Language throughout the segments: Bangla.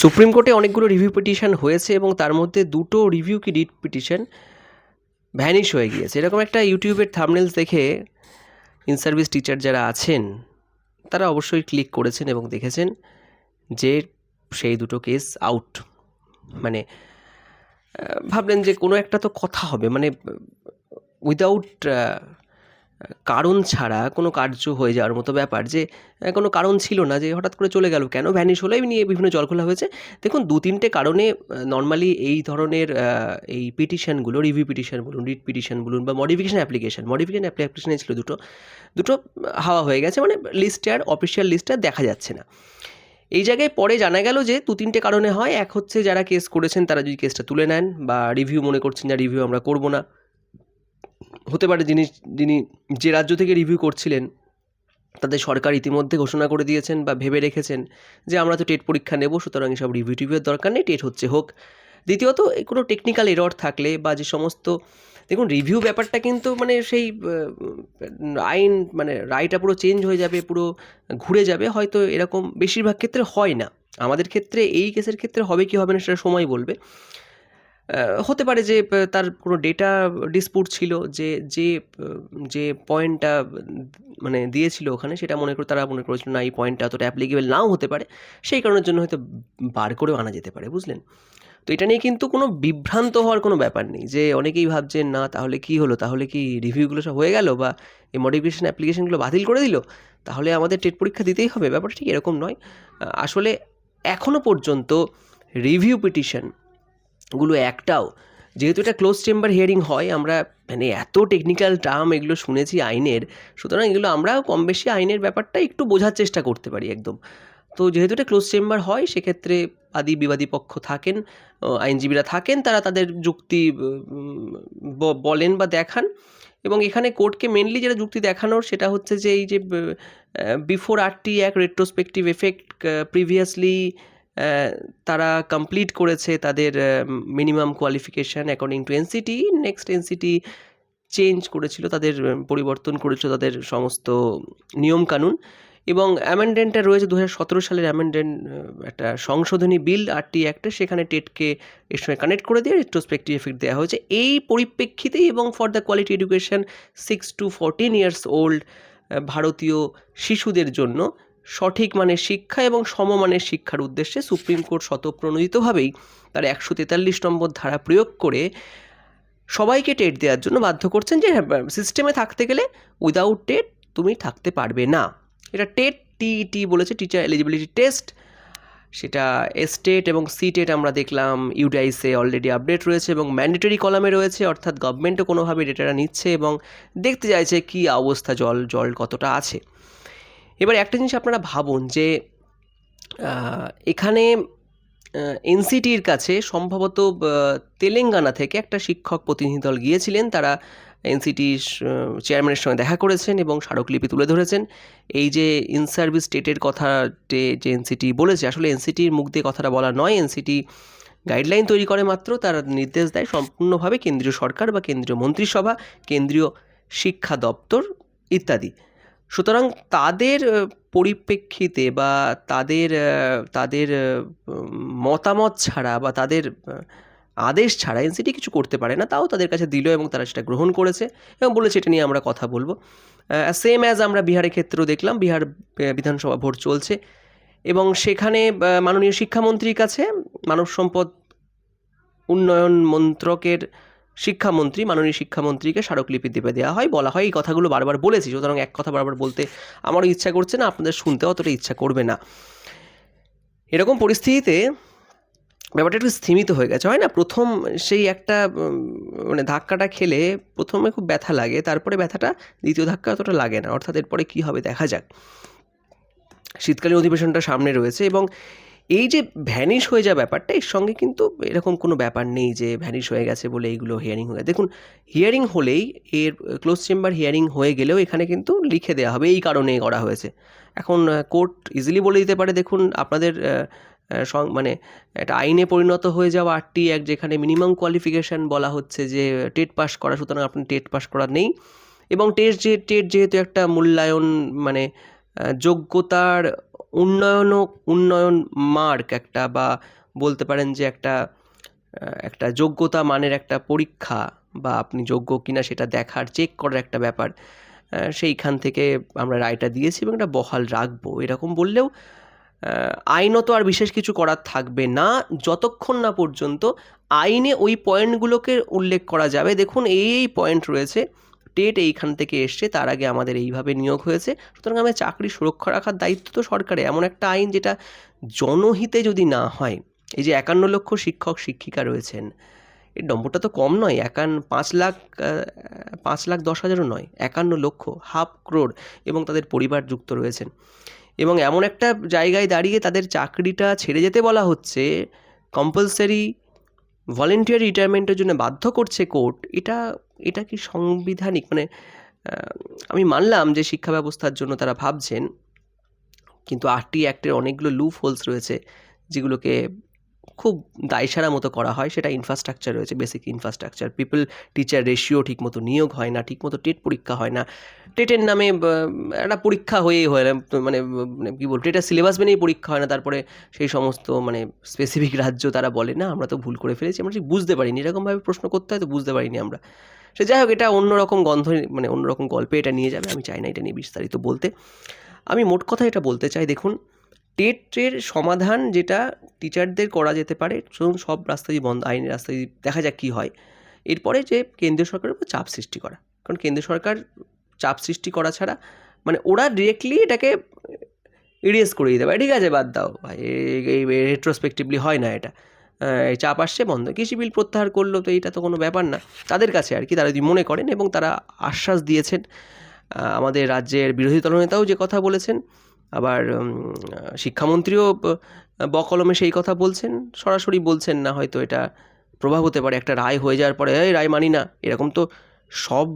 সুপ্রিম কোর্টে অনেকগুলো রিভিউ পিটিশন হয়েছে এবং তার মধ্যে দুটো রিভিউ কি রিট পিটিশন ভ্যানিশ হয়ে গিয়েছে। এরকম একটা ইউটিউবের থামনেলস দেখে ইন সার্ভিস টিচার যারা আছেন, তারা অবশ্যই ক্লিক করেছেন এবং দেখেছেন যে সেই দুটো কেস আউট মানে ভাবলেন যে কোনো একটা তো কথা হবে। মানে উইদাউট কারণ ছাড়া কোনো কার্য হয়ে যাওয়ার মতো ব্যাপার যে কোনো কারণ ছিল না যে, হঠাৎ করে চলে গেল কেন? ভ্যানিশ হলো নিয়ে বিভিন্ন জলখোলা হয়েছে। দেখুন, দু তিনটে কারণে নর্মালি এই ধরনের এই পিটিশনগুলো রিভিউ পিটিশন বলুন রিট পিটিশন বলুন বা মডিফিকেশন অ্যাপ্লিকেশন মডিফিকেশন অ্যাপ্লিকেশনে ছিল দুটো। দুটো হাওয়া হয়ে গেছে মানে লিস্টে আর অফিসিয়াল লিস্টে দেখা যাচ্ছে না। এই জায়গায় পরে জানা গেল যে, দু তিনটে কারণে হয়। এক হচ্ছে যারা কেস করেছেন, তারা যদি কেসটা তুলে নেন বা রিভিউ মনে করছেন যে রিভিউ আমরা করব না। হতে পারে যিনি যিনি যে রাজ্য থেকে রিভিউ করছিলেন, তাদের সরকার ইতিমধ্যে ঘোষণা করে দিয়েছেন বা ভেবে রেখেছেন যে আমরা তো টেট পরীক্ষা নেব, সুতরাং এসব রিভিউ টিভিউর দরকার নেই, টেট হচ্ছে হোক। দ্বিতীয়ত কোনো টেকনিক্যাল এরর থাকলে বা যে সমস্ত, দেখুন রিভিউ ব্যাপারটা কিন্তু মানে সেই আইন মানে রায়টা পুরো চেঞ্জ হয়ে যাবে, পুরো ঘুরে যাবে, হয়তো এরকম বেশিরভাগ ক্ষেত্রে হয় না। আমাদের ক্ষেত্রে এই কেসের ক্ষেত্রে হবে কি হবে না সেটা সময় বলবে। হতে পারে যে তার কোনো ডেটা ডিসপুট ছিল যে যে যে পয়েন্টটা মানে দিয়েছিল ওখানে, সেটা মনে করে তারা মনে করেছিল, না, এই পয়েন্টটা অতটা অ্যাপ্লিকেবল নাও হতে পারে। সেই কারণের জন্য হয়তো বার করেও আনা যেতে পারে, বুঝলেন? তো এটা নিয়ে কিন্তু কোনো বিভ্রান্ত হওয়ার কোনো ব্যাপার নেই যে, অনেকেই ভাবছেন, না, তাহলে কি হলো? তাহলে কি রিভিউগুলো সব হয়ে গেল বা এই মডিফিকেশন অ্যাপ্লিকেশনগুলো বাতিল করে দিল? তাহলে আমাদের টেট পরীক্ষা দিতেই হবে। ব্যাপারটা ঠিক এরকম নয়। আসলে এখনও পর্যন্ত রিভিউ পিটিশন গুলো একটাও। যেহেতু এটা ক্লোজ চেম্বার হিয়ারিং হয়, আমরা মানে এত টেকনিক্যাল টার্ম এগুলো শুনেছি আইনের, সুতরাং এগুলো আমরা কম বেশি আইনের ব্যাপারটা একটু বোঝার চেষ্টা করতে পারি একদম। তো যেহেতু এটা ক্লোজ চেম্বার হয়, সেক্ষেত্রে আদি বিবাদী পক্ষ থাকেন আইনজীবীরা থাকেন, তারা তাদের যুক্তি বলেন বা দেখান। এবং এখানে কোর্টকে মেনলি যেটা যুক্তি দেখানোর, সেটা হচ্ছে যে এই যে বিফোর আরটি এক রেট্রোস্পেক্টিভ এফেক্ট প্রিভিয়াসলি তারা কমপ্লিট করেছে তাদের minimum qualification according to NCT next NCT change করেছিল, তাদের পরিবর্তন করেছিল তাদের সমস্ত নিয়মকানুন। এবং অ্যামেন্ডেন্টটা রয়েছে দু হাজার সতেরো সালের অ্যামেন্ডেন্ট একটা সংশোধনী বিল আরটি অ্যাক্টে সেখানে টেটকে এর সঙ্গে কানেক্ট করে দিয়ে রেট্রোস্পেক্টিভ এফেক্ট দেওয়া হয়েছে। এই পরিপ্রেক্ষিতেই এবং for the quality education six to fourteen years old ভারতীয় শিশুদের জন্য সঠিক মানের শিক্ষা এবং সমমানের শিক্ষার উদ্দেশ্যে সুপ্রিম কোর্ট স্বতঃপ্রণোদিতভাবেই তার একশো তেতাল্লিশ নম্বর ধারা প্রয়োগ করে সবাইকে টেট দেওয়ার জন্য বাধ্য করছেন যে সিস্টেমে থাকতে গেলে উইদাউট টেট তুমি থাকতে পারবে না। এটা টেট, টিইটি বলেছে টিচার এলিজিবিলিটি টেস্ট সেটা এস্টেট এবং সি টেট আমরা দেখলাম ইউডাইসে অলরেডি আপডেট রয়েছে এবং ম্যান্ডেটরি কলামে রয়েছে, অর্থাৎ গভর্নমেন্টও কোনোভাবে ডেটাটা নিচ্ছে এবং দেখতে চাইছে কী অবস্থা, জল জল কতটা আছে। এবার একটা জিনিস আপনারা ভাবুন যে এখানে এনসিটির কাছে সম্ভবত তেলেঙ্গানা থেকে একটা শিক্ষক প্রতিনিধি দল গিয়েছিলেন। তারা এনসিটির চেয়ারম্যানের সঙ্গে দেখা করেছেন এবং স্মারকলিপি তুলে ধরেছেন। এই যে ইন সার্ভিস স্টেটের কথা যে এনসিটি বলেছে, আসলে এনসিটির মুখ দিয়ে কথাটা বলা নয়। এনসিটি গাইডলাইন তৈরি করে মাত্র, তার নির্দেশ দেয় সম্পূর্ণভাবে কেন্দ্রীয় সরকার বা কেন্দ্রীয় মন্ত্রিসভা, কেন্দ্রীয় শিক্ষা দপ্তর, ইত্যাদি। সুতরাং তাদের পরিপ্রেক্ষিতে বা তাদের তাদের মতামত ছাড়া বা তাদের আদেশ ছাড়া এনসিটি কিছু করতে পারে না, তাও তাদের কাছে দিল এবং তারা সেটা গ্রহণ করেছে এবং বলেছে এটা নিয়ে আমরা কথা বলব। সেম অ্যাজ আমরা বিহারের ক্ষেত্রেও দেখলাম, বিহার বিধানসভা ভোট চলছে এবং সেখানে মাননীয় শিক্ষামন্ত্রীর কাছে মানব সম্পদ উন্নয়ন মন্ত্রকের শিক্ষামন্ত্রী, মাননীয় শিক্ষামন্ত্রীকে স্মারকলিপি দেবে দেওয়া হয়। বলা হয়, এই কথাগুলো বারবার বলেছি, সুতরাং এক কথা বারবার বলতে আমারও ইচ্ছা করছে না, আপনাদের শুনতে অতটা ইচ্ছা করবে না। এরকম পরিস্থিতিতে ব্যাপারটা একটু স্থিমিত হয়ে গেছে, হয় না? প্রথম সেই একটা মানে ধাক্কাটা খেলে প্রথমে খুব ব্যথা লাগে, তারপরে ব্যথাটা দ্বিতীয় ধাক্কা অতটা লাগে না, অর্থাৎ এরপরে কী হবে দেখা যাক। শীতকালীন অধিবেশনটা সামনে রয়েছে এবং এই যে ভ্যানিশ হয়ে যাওয়া ব্যাপারটা, এর সঙ্গে কিন্তু এরকম কোনো ব্যাপার নেই যে ভ্যানিশ হয়ে গেছে বলে এইগুলো হিয়ারিং হয়ে দেখুন হিয়ারিং হলেই এর ক্লোজ চেম্বার হিয়ারিং হয়ে গেলেও এখানে কিন্তু লিখে দেওয়া হবে, এই কারণে করা হয়েছে। এখন কোর্ট ইজিলি বলে দিতে পারে, দেখুন, আপনাদের মানে একটা আইনে পরিণত হয়ে যাওয়া আটটি এক, যেখানে মিনিমাম কোয়ালিফিকেশান বলা হচ্ছে যে টেট পাস করা, সুতরাং আপনি টেট পাস করা নেই। এবং টেস্ট যে টেট যেহেতু একটা মূল্যায়ন মানে যোগ্যতার উন্নয়ন উন্নয়ন মার্ক একটা বা বলতে পারেন যে একটা একটা যোগ্যতা মানের একটা পরীক্ষা বা আপনি যোগ্য কিনা সেটা দেখার চেক করার একটা ব্যাপার সেইখান থেকে আমরা রায়টা দিয়েছি এবং এটা বহাল রাখব। এরকম বললেও আইনত আর বিশেষ কিছু করার থাকবে না। যতক্ষণ না পর্যন্ত আইনে ওই পয়েন্টগুলোকে উল্লেখ করা যাবে। দেখুন, এই এই পয়েন্ট রয়েছে। টেট এইখান থেকে এসছে, তার আগে আমাদের এইভাবে নিয়োগ হয়েছে। সুতরাং আমাদের চাকরি সুরক্ষা রাখার দায়িত্ব তো সরকারের। এমন একটা আইন যেটা জনহিতে যদি না হয়, এই যে একান্ন লক্ষ শিক্ষক, শিক্ষিকা রয়েছেন, এর নম্বরটা তো কম নয়, একান, পাঁচ লাখ পাঁচ লাখ দশ হাজারও নয়, একান্ন লক্ষ হাফ ক্রোড় এবং তাদের পরিবার যুক্ত রয়েছেন। এবং এমন একটা জায়গায় দাঁড়িয়ে তাদের চাকরিটা ছেড়ে যেতে বলা হচ্ছে কম্পালসারি ভলেন্টিয়ার রিটায়ারমেন্টের জন্য বাধ্য করছে কোর্ট এটা এটা কি সাংবিধানিক? মানে আমি মানলাম যে শিক্ষা ব্যবস্থার জন্য তারা ভাবছেন, কিন্তু আরটি অ্যাক্টের অনেকগুলো লুপ হোলস রয়েছে, যেগুলোকে খুব দায়সারা মতো করা হয়, সেটা ইনফ্রাস্ট্রাকচার রয়েছে basic infrastructure pupil teacher ratio ঠিকমতো নিয়োগ হয় না, ঠিকমতো টেট পরীক্ষা হয় না। টেটের নামে একটা পরীক্ষা হয়েই হয় না মানে মানে কী বল টেটের সিলেবাস মেনেই পরীক্ষা হয় না, তারপরে সেই সমস্ত মানে স্পেসিফিক রাজ্য তারা বলে, না, আমরা তো ভুল করে ফেলেছি, আমরা ঠিক বুঝতে পারিনি। এরকমভাবে প্রশ্ন করতে হয়, তো বুঝতে পারিনি আমরা। সে যাই হোক, এটা অন্যরকম গন্ধ মানে অন্যরকম গল্পে এটা নিয়ে যাবে, আমি চাই না এটা নিয়ে বিস্তারিত বলতে। আমি মোট কথা এটা বলতে চাই, দেখুন টেটের সমাধান যেটা টিচারদের করা যেতে পারে ধরুন সব রাস্তা দিয়ে বন্ধ আইনের রাস্তা দিয়ে দেখা যাক কী হয়। এরপরে যে কেন্দ্রীয় সরকারের উপর চাপ সৃষ্টি করা, কারণ কেন্দ্রীয় সরকার চাপ সৃষ্টি করা ছাড়া মানে ওরা ডিরেক্টলি এটাকে ইরিয়েস করে দিতে পারে। ঠিক আছে, বাদ দাও, ভাই, এই রেট্রোস্পেক্টিভলি হয় না এটা। চাপ আসছে, বন্ধ। কৃষি বিল প্রত্যাহার করল, তো এটা তো কোনো ব্যাপার না। তাদের কাছে আর কি, তারা যদি মনে করেন এবং তারা আশ্বাস দিয়েছেন আমাদের রাজ্যের বিরোধী দলনেতাও যে কথা বলেছেন আবার শিক্ষামন্ত্রীও বকলমে সেই কথা বলছেন, সরাসরি বলছেন না হয়তো এটা প্রভাব হতে পারে, একটা রায় হয়ে যাওয়ার পরে, এই রায় মানি না। এরকম তো সব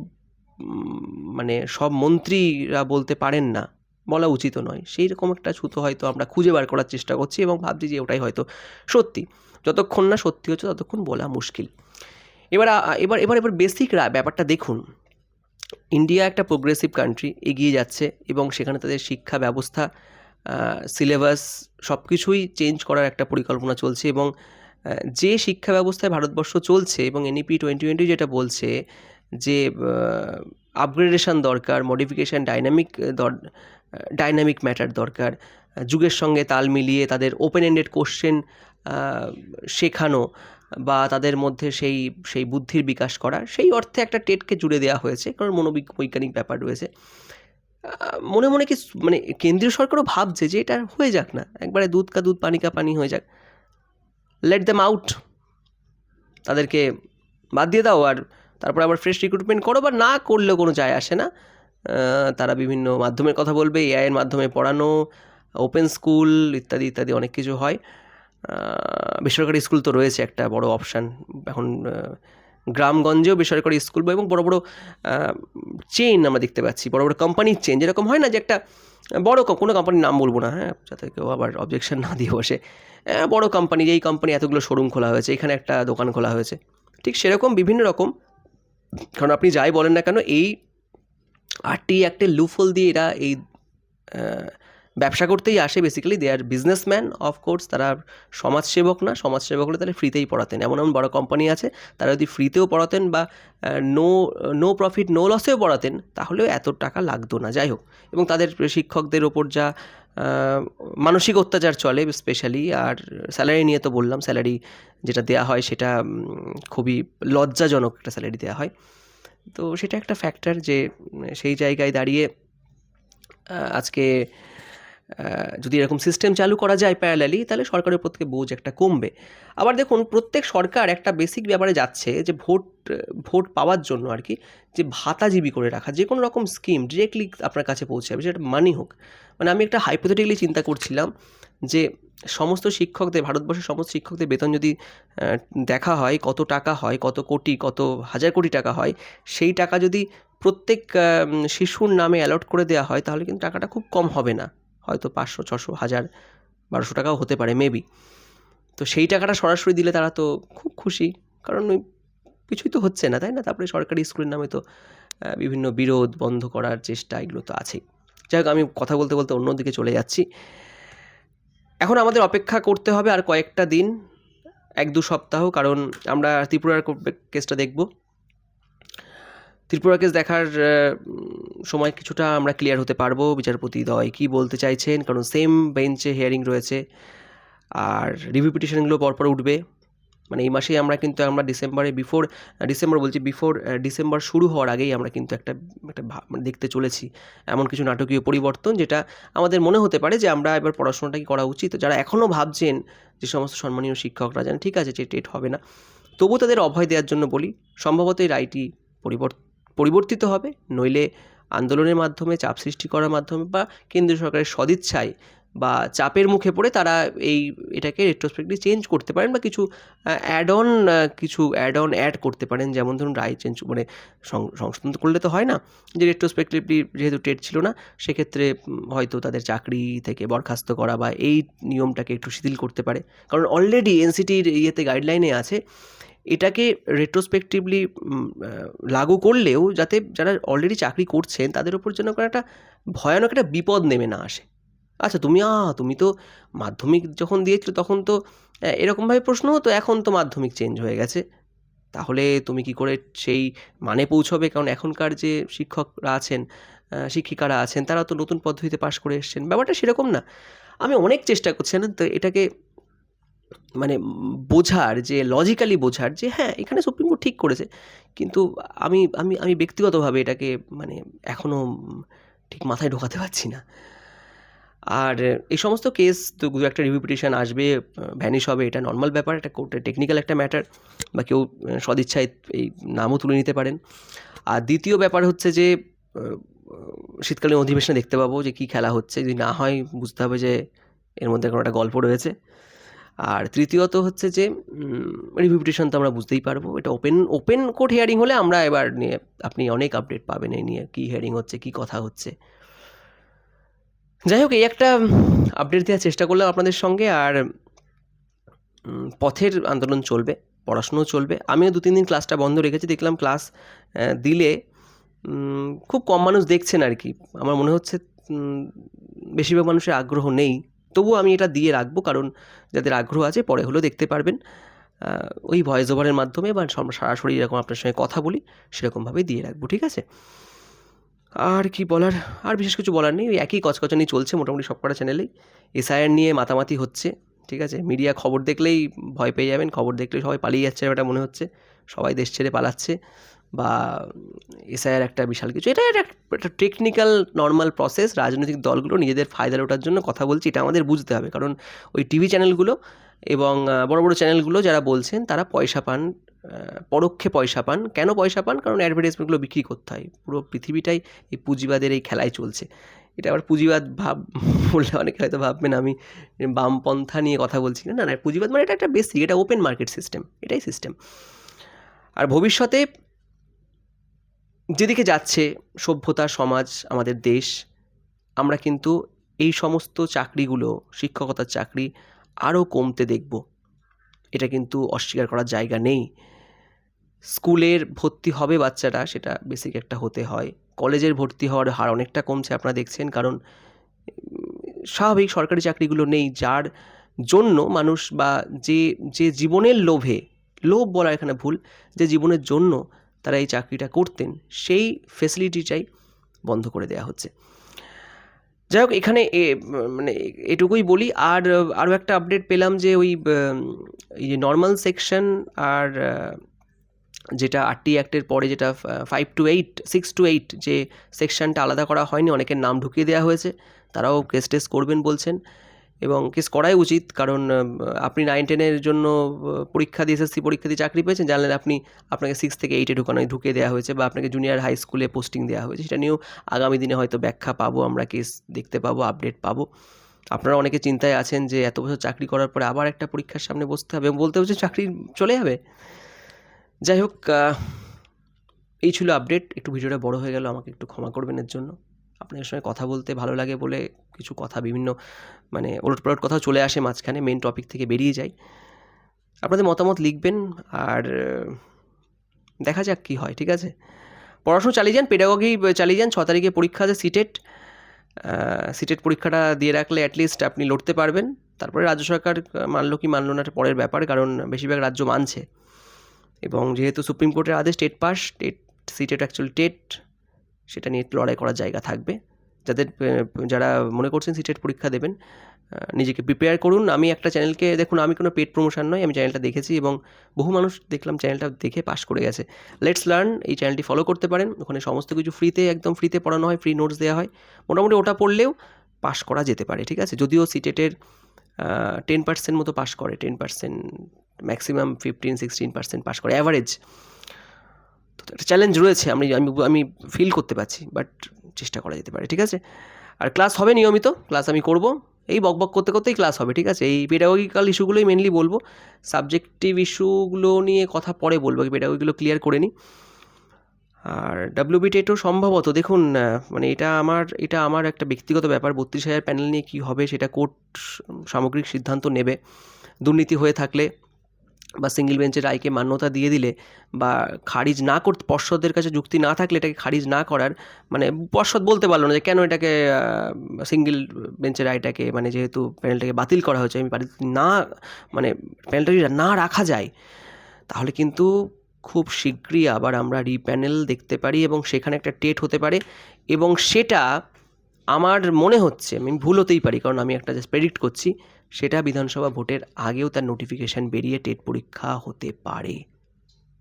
মানে সব মন্ত্রীরা বলতে পারেন না, বলা উচিত নয়। সেই রকম একটা ছুতো হয়তো আমরা খুঁজে বার করার চেষ্টা করছি এবং ভাবছি যে ওটাই হয়তো সত্যি। যতক্ষণ না সত্যি হচ্ছে, ততক্ষণ বলা মুশকিল। এবার এবার এবার এবার বেসিক ব্যাপারটা দেখুন। ইন্ডিয়া একটা প্রোগ্রেসিভ কান্ট্রি এগিয়ে যাচ্ছে এবং সেখানে তাদের শিক্ষা ব্যবস্থা সিলেবাস সব কিছুই চেঞ্জ করার একটা পরিকল্পনা চলছে এবং যে শিক্ষা ব্যবস্থায় ভারতবর্ষ চলছে এবং এনইপি টোয়েন্টি টোয়েন্টি যেটা বলছে যে আপগ্রেডেশন দরকার মডিফিকেশান ডাইনামিক ডাইনামিক ম্যাটার দরকার, যুগের সঙ্গে তাল মিলিয়ে তাদের ওপেন এন্ডেড কোশ্চেন শেখানো বা তাদের মধ্যে সেই সেই বুদ্ধির বিকাশ করা, সেই অর্থে একটা টেটকে জুড়ে দেওয়া হয়েছে, কারণ মনোবৈজ্ঞানিক ব্যাপার রয়েছে। মনে মনে কি মানে কেন্দ্রীয় সরকারও ভাবছে যে এটা হয়ে যাক না, একবারে দুধ কা দুধ, পানি কা পানি হয়ে যাক। লেট দেম আউট তাদেরকে বাদ দিয়ে দাও আর তারপর আবার ফ্রেশ রিক্রুটমেন্ট করো বা না করলেও কোনো যায় আসে না। তারা বিভিন্ন মাধ্যমের কথা বলবে এআই এর মাধ্যমে পড়ানো ওপেন স্কুল ইত্যাদি ইত্যাদি অনেক কিছু হয়। বেসরকারি স্কুল তো রয়েছে একটা বড় অপশান এখন গ্রামগঞ্জেও বেসরকারি স্কুল এবং বড় বড় চেইন আমরা দেখতে পাচ্ছি। বড় বড় কোম্পানির চেইন যেরকম হয় না যে একটা, বড় কোনো কোম্পানির নাম বলব না হ্যাঁ যাতে কেউ আবার অবজেকশন না দিয়ে বসে। বড় কোম্পানি যেই কোম্পানি এতগুলো শোরুম খোলা হয়েছে, এখানে একটা দোকান খোলা হয়েছে। ঠিক সেরকম বিভিন্ন রকম, কারণ আপনি যাই বলেন না কেন, এই আরটি একটা লুফল দিয়ে এরা এই ব্যবসা করতেই আসে basically they are businessman of course তারা সমাজসেবক না, সমাজসেবক হলে তাহলে ফ্রিতেই পড়াতেন। এমন এমন বড় কোম্পানি আছে, তারা যদি ফ্রিতেও পড়াতেন বা নো নো প্রফিট নো লসেও পড়াতেন, তাহলেও এত টাকা লাগতো না। যাই হোক, এবং তাদের শিক্ষকদের ওপর যা মানসিক অত্যাচার চলে স্পেশালি আর স্যালারি নিয়ে তো বললাম স্যালারি যেটা দেওয়া হয়, সেটা খুবই লজ্জাজনক একটা স্যালারি দেওয়া হয়। তো সেটা একটা ফ্যাক্টর যে, সেই জায়গায় দাঁড়িয়ে আজকে যদি এরকম সিস্টেম চালু করা যায় প্যারালালি তাহলে সরকারের প্রত্যেকে বোঝ একটা কমবে। আবার দেখুন, প্রত্যেক সরকার একটা বেসিক ব্যাপারে যাচ্ছে যে ভোট ভোট পাওয়ার জন্য আর কি, যে ভাতাজীবী করে রাখা, যে কোনো রকম স্কিম ডিরেক্টলি আপনার কাছে পৌঁছে যাবে, সেটা মানি হোক। মানে আমি একটা হাইপোথেটিক্যালি চিন্তা করছিলাম যে সমস্ত শিক্ষকদের, ভারতবর্ষের সমস্ত শিক্ষকদের বেতন যদি দেখা হয়, কত টাকা হয়, কত কোটি, কত হাজার কোটি টাকা হয়, সেই টাকা যদি প্রত্যেক শিশুর নামে অ্যালট করে দেওয়া হয়, তাহলে কিন্তু টাকাটা খুব কম হবে না। হয়তো পাঁচশো, ছশো, হাজার, বারোশো টাকাও হতে পারে মেবি তো সেই টাকাটা সরাসরি দিলে তারা তো খুব খুশি, কারণ ওই কিছুই তো হচ্ছে না, তাই না? তারপরে সরকারি স্কুলের নামে তো বিভিন্ন বিরোধ বন্ধ করার চেষ্টা এগুলো তো আছেই। যাই হোক, আমি কথা বলতে বলতে অন্যদিকে চলে যাচ্ছি। এখন আমাদের অপেক্ষা করতে হবে আর কয়েকটা দিন, এক দু সপ্তাহ, কারণ আমরা ত্রিপুরার কেসটা দেখব। ত্রিপুরা কেস দেখার সময় কিছুটা আমরা ক্লিয়ার হতে পারব। বিচারপতি দয় কী বলতে চাইছেন? কারণ সেম বেঞ্চে হিয়ারিং রয়েছে। আর রিভিউ পিটিশনগুলো পরপর উঠবে। মানে এই মাসেই আমরা কিন্তু, আমরা ডিসেম্বরে বিফোর ডিসেম্বর বলছি বিফোর ডিসেম্বর শুরু হওয়ার আগেই আমরা কিন্তু একটা একটা মানে দেখতে চলেছি। এমন কিছু নাটকীয় পরিবর্তন যেটা আমাদের মনে হতে পারে যে আমরা এবার পড়াশোনাটা কি করা উচিত। যারা এখনও ভাবছেন যে সমস্ত সম্মানীয় শিক্ষকরা জানেন, ঠিক আছে, যে টেট হবে না। তবু তাদের অভয় দেওয়ার জন্য বলি, সম্ভবত এই রায়টি পরিবর্ত পরিবর্তিত হবে, নইলে আন্দোলনের মাধ্যমে, চাপ সৃষ্টি করার মাধ্যমে বা কেন্দ্রীয় সরকারের সদিচ্ছায় বা চাপের মুখে পড়ে তারা এই এটাকে রেট্রোস্পেক্টলি চেঞ্জ করতে পারেন বা কিছু অ্যাড অন কিছু অ্যাড অন অ্যাড করতে পারেন। যেমন ধরুন রায় চেঞ্জ মানে সংশোধন করলে তো হয় না, যে রেট্রোস্পেক্টিভলি যেহেতু টেট ছিল না, সেক্ষেত্রে হয়তো তাদের চাকরি থেকে বরখাস্ত করা বা এই নিয়মটাকে একটু শিথিল করতে পারে। কারণ অলরেডি এনসিটির ইয়েতে গাইডলাইনে আছে এটাকে রেট্রোস্পেক্টিভলি লাগু করলেও যাতে যারা অলরেডি চাকরি করছেন তাদের উপর যেন কোনো একটা ভয়ানক একটা বিপদ নেমে না আসে। আচ্ছা তুমি, আ, তুমি তো মাধ্যমিক যখন দিয়েছিল তখন তো এরকমভাবে প্রশ্ন হতো, এখন তো মাধ্যমিক চেঞ্জ হয়ে গেছে। তাহলে তুমি কি করে সেই মানে পৌঁছবে? কারণ এখনকার যে শিক্ষকরা আছেন শিক্ষিকারা আছেন, তারা তো নতুন পদ্ধতিতে পাশ করে এসছেন। ব্যাপারটা সেরকম না। আমি অনেক চেষ্টা করছি জানেন তো, এটাকে মানে বোঝার যে লজিক্যালি বোঝার যে হ্যাঁ এখানে সুপ্রিম কোর্ট ঠিক করেছে। কিন্তু আমি আমি আমি ব্যক্তিগতভাবে এটাকে মানে এখনও ঠিক মাথায় ঢোকাতে পারছি না। আর এই সমস্ত কেস তো দু একটা রিভিউপিটেশন আসবে ভ্যানিশ হবে, এটা নর্মাল ব্যাপার, এটা কোর্টের টেকনিক্যাল একটা ম্যাটার বা কেউ সদিচ্ছায় এই নামও তুলে নিতে পারেন। আর দ্বিতীয় ব্যাপার হচ্ছে যে শীতকালীন অধিবেশনে দেখতে পাবো যে, কী খেলা হচ্ছে। যদি না হয়, বুঝতে হবে যে, এর মধ্যে কোনো একটা গল্প রয়েছে। আর তৃতীয়ত হচ্ছে যে রিভিউটেশন তো আমরা বুঝতেই পারব। এটা ওপেন ওপেন কোর্ট হিয়ারিং হলে আমরা এবার নিয়ে আপনি অনেক আপডেট পাবেন এই নিয়ে কী হিয়ারিং হচ্ছে, কী কথা হচ্ছে। যাই হোক, এই একটা আপডেট দেওয়ার চেষ্টা করলাম আপনাদের সঙ্গে আর পথের আন্দোলন চলবে, পড়াশুনোও চলবে। আমিও দু তিন দিন ক্লাসটা বন্ধ রেখেছি, দেখলাম ক্লাস দিলে খুব কম মানুষ দেখছেন আর কি। আমার মনে হচ্ছে বেশিরভাগ মানুষের আগ্রহ নেই। তবুও আমি এটা দিয়ে রাখব, কারণ যাদের আগ্রহ আছে পরে হলেও দেখতে পারবেন। ওই ভয়েস ওভারের মাধ্যমে বা সরাসরি এরকম আপনার সঙ্গে কথা বলি, সেরকমভাবে দিয়ে রাখব, ঠিক আছে? আর কি বলার? আর বিশেষ কিছু বলার নেই, ওই একই কচকচানি চলছে মোটামুটি সবকটা চ্যানেলেই এসআইআর নিয়ে মাতামাতি হচ্ছে, ঠিক আছে? মিডিয়া খবর দেখলেই ভয় পেয়ে যাবেন, খবর দেখলেই সবাই পালিয়ে যাচ্ছে এটা মনে হচ্ছে, সবাই দেশ ছেড়ে পালাচ্ছে। বা এসআইআর একটা বিশাল কিছু। এটা একটা টেকনিক্যাল নর্মাল প্রসেস রাজনৈতিক দলগুলো নিজেদের ফায়দা ওঠার জন্য কথা বলছে, এটা আমাদের বুঝতে হবে। কারণ ওই টিভি চ্যানেলগুলো এবং বড় বড় চ্যানেলগুলো যারা বলছেন, তারা পয়সা পান পরোক্ষে পয়সা পান। কেন পয়সা পান? কারণ অ্যাডভার্টাইজমেন্টগুলো বিক্রি করতে হয়। পুরো পৃথিবীটাই এই পুঁজিবাদের এই খেলায় চলছে। এটা আবার পুঁজিবাদ ভাব বললে অনেকে হয়তো ভাববেন আমি বামপন্থা নিয়ে কথা বলছি না। না পুঁজিবাদ মানে এটা একটা বেসিক এটা ওপেন মার্কেট সিস্টেম এটাই সিস্টেম আর ভবিষ্যতে যেদিকে যাচ্ছে সভ্যতা, সমাজ, আমাদের দেশ, আমরা কিন্তু এই সমস্ত চাকরিগুলো, শিক্ষকতার চাকরি আরও কমতে দেখব। এটা কিন্তু অস্বীকার করার জায়গা নেই। স্কুলের ভর্তি হবে বাচ্চারা, সেটা বেসিক একটা হতে হয়। কলেজের ভর্তি হওয়ার হার অনেকটা কমছে, আপনারা দেখছেন, কারণ স্বাভাবিক সরকারি চাকরিগুলো নেই, যার জন্য মানুষ বা যে যে জীবনের লোভে, লোভ বলা এখানে ভুল, যে জীবনের জন্য তারা এই চাকরিটা করতেন, সেই ফেসিলিটিটাই বন্ধ করে দেওয়া হচ্ছে। যাই হোক এখানে এ- মানে এটুকুই বলি। আর, আরও একটা আপডেট পেলাম যে ওই যে নর্মাল সেকশন আর যেটা আরটি অ্যাক্টের পরে যেটা five two eight six two eight যে সেকশনটা আলাদা করা হয়নি, অনেকের নাম ঢুকিয়ে দেওয়া হয়েছে। তারাও কেস টেস করবেন বলছেন। এবং কেস করাই উচিত, কারণ আপনি নাইন টেনের জন্য পরীক্ষা দিয়ে এসএসসি পরীক্ষা দিয়ে চাকরি পেয়েছেন, জানলেন আপনি, আপনাকে সিক্স থেকে এইটে ঢুকানো ঢুকিয়ে দেওয়া হয়েছে বা আপনাকে জুনিয়র হাই স্কুলে পোস্টিং দেওয়া হয়েছে। সেটা নিয়েও আগামী দিনে হয়তো ব্যাখ্যা পাবো, আমরা কেস দেখতে পাবো আপডেট পাবো। আপনারা অনেকে চিন্তায় আছেন যে এত বছর চাকরি করার পরে আবার একটা পরীক্ষার সামনে বসতে হবে এবং বলতে হচ্ছে চাকরি চলে যাবে। যাই হোক এই ছিল আপডেট একটু ভিডিওটা বড় হয়ে গেল, আমাকে একটু ক্ষমা করবেন এর জন্য। আপনাদের সঙ্গে কথা বলতে ভালো লাগে বলে কিছু কথা, বিভিন্ন মানে ওলট পালট কথা চলে আসে মাঝখানে মেন টপিক থেকে বেরিয়ে যায় আপনাদের মতামত লিখবেন আর, দেখা যাক কী হয়, ঠিক আছে? পড়াশোনা চালিয়ে যান পেডাগগি চালিয়ে যান, ছ তারিখে পরীক্ষা আছে সিটেট সিটেট পরীক্ষাটা দিয়ে রাখলে অ্যাটলিস্ট আপনি লড়তে পারবেন। তারপরে রাজ্য সরকার মানলো কি মানলো না পরের ব্যাপার, কারণ বেশিরভাগ রাজ্য মানছে। এবং যেহেতু সুপ্রিম কোর্টের আদেশ TET pass TET CTET actually TET সেটা নিয়ে লড়াই করার জায়গা থাকবে। যাদের যারা মনে করছেন সিটেট পরীক্ষা দেবেন নিজেকে প্রিপেয়ার করুন। আমি একটা চ্যানেলকে, দেখুন, আমি কোনো পেড প্রমোশন নয়, আমি চ্যানেলটা দেখেছি এবং বহু মানুষ দেখলাম চ্যানেলটা দেখে পাস করে গেছে। লেটস লার্ন এই চ্যানেলটি ফলো করতে পারেন। ওখানে সমস্ত কিছু ফ্রিতে একদম ফ্রিতে পড়ানো হয় ফ্রি নোটস দেওয়া হয়। মোটামুটি ওটা পড়লেও পাস করা যেতে পারে, ঠিক আছে? যদিও সিটেটের টেন পার্সেন্ট মতো পাস করে ten percent maximum fifteen sixteen percent pass করে অ্যাভারেজ একটা চ্যালেঞ্জ রয়েছে, আমি আমি আমি ফিল করতে পারছি বাট চেষ্টা করা যেতে পারে, ঠিক আছে? আর ক্লাস হবে নিয়মিত ক্লাস আমি করব, এই বক বক করতে করতেই ক্লাস হবে, ঠিক আছে? এই পেডাগোগিক্যাল ইস্যুগুলোই মেনলি বলব সাবজেক্টিভ ইস্যুগুলো নিয়ে কথা পরে বলব পেডাগোগিগুলো ক্লিয়ার করে নিই। আর ডাব্লিউবি টেটও সম্ভবত, দেখুন মানে এটা আমার এটা আমার একটা ব্যক্তিগত ব্যাপার, বত্রিশ হাজার প্যানেল নিয়ে কী হবে, সেটা কোর্ট সামগ্রিক সিদ্ধান্ত নেবে, দুর্নীতি হয়ে থাকলে বা সিঙ্গেল বেঞ্চের রায়কে মান্যতা দিয়ে দিলে বা খারিজ না করতে, পর্ষদের কাছে যুক্তি না থাকলে এটাকে খারিজ না করার মানে পর্ষদ বলতে পারল না যে কেন এটাকে সিঙ্গেল বেঞ্চের রায়টাকে মানে যেহেতু প্যানেলটাকে বাতিল করা হয়েছে, আমি বাড়িতে না মানে প্যানেলটা না রাখা যায়, তাহলে কিন্তু খুব শীঘ্রই আবার আমরা রিপ্যানেল দেখতে পারি এবং সেখানে একটা টেট হতে পারে এবং সেটা আমার মনে হচ্ছে, আমি ভুল হতেই পারি, কারণ আমি একটা জাস্ট প্রেডিক্ট করছি, সেটা বিধানসভা ভোটের আগেও তার নোটিফিকেশান বেরিয়ে টেট পরীক্ষা হতে পারে।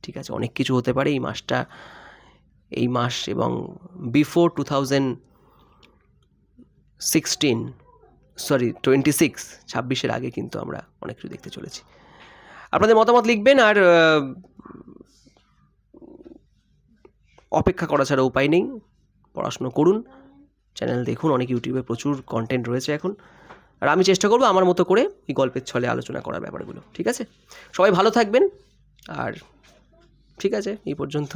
ঠিক আছে, অনেক কিছু হতে পারে এই মাসটা, এই মাস এবং before two thousand sixteen sorry twenty six ছাব্বিশের আগে কিন্তু আমরা অনেক কিছু দেখতে চলেছি। আপনাদের মতামত লিখবেন আর অপেক্ষা করা ছাড়া উপায় নেই, পড়াশুনো করুন। চ্যানেল দেখুন, অনেক ইউটিউবে প্রচুর কন্টেন্ট রয়েছে এখন। আর আমি চেষ্টা করব আমার মতো করে এই গল্পের ছলে আলোচনা করার ব্যাপারগুলো, ঠিক আছে? সবাই ভালো থাকবেন, আর ঠিক আছে, এই পর্যন্ত।